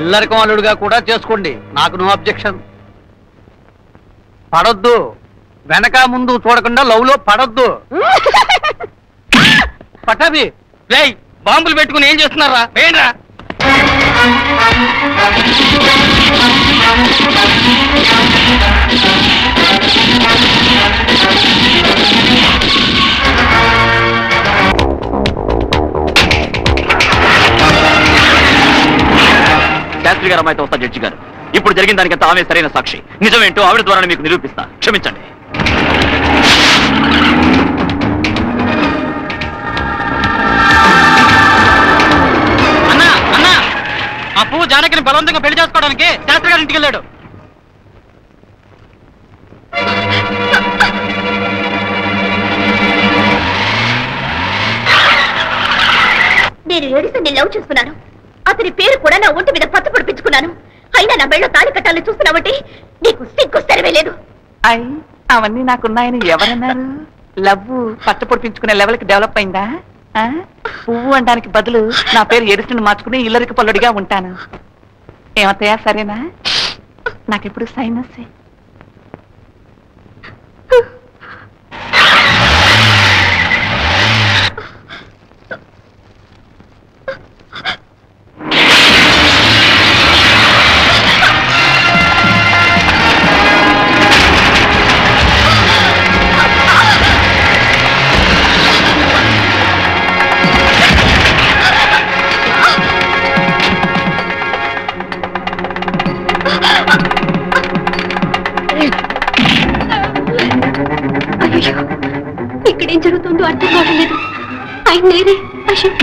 ఇల్లరికం అల్లుడుగా కూడా చేసుకోండి. నాకు నో అబ్జెక్షన్. పడొద్దు. వెనక ముందు చూడకుండా లవ్లో పడొద్దు రేయ్ బాంబులు పెట్టుకుని ఏం చేస్తున్నారా? వేయండిరా. శాస్త్రి గారు అమ్మాయితో వస్తా జడ్జి గారు. ఇప్పుడు జరిగిన దానికంతా ఆమె సరైన సాక్షి. నిజమేంటో ఆవిడ ద్వారా మీకు నిరూపిస్తా. క్షమించండి. అన్నా అన్నా! ఆ పువ్వు జానకిని బలవంతంగా పెళ్ళి చేసుకోవడానికి శాస్త్రి గారి ఇంటికి వెళ్ళాడు. నేను ఏడిసి లవ్ చేసుకున్నాను అతని పేరు కూడా నా ఒంటి మీద పచ్చ పొడిపించుకున్నాను అయినా నా మెళ్ళ తాళి కట్టాలని చూస్తున్నావంటే నీకు సిగ్గు సరివేలేదు అయ్ అవన్నీ నాకున్నాయని ఎవరన్నారు? లవ్ పచ్చ పొడిపించుకునే లెవెల్కి డెవలప్ అయిందా? ఆ? పువ్వు అనడానికి బదులు నా పేరు ఎరుసుని మార్చుకుని ఇల్లరికి పల్లుడిగా ఉంటాను. ఏమతయా సరేనా? నాకెప్పుడు సైనస్సే ఇక్కడేం జరుగుతుందో అర్థం కావట్లేదు. ఆయన నేనే అశోక్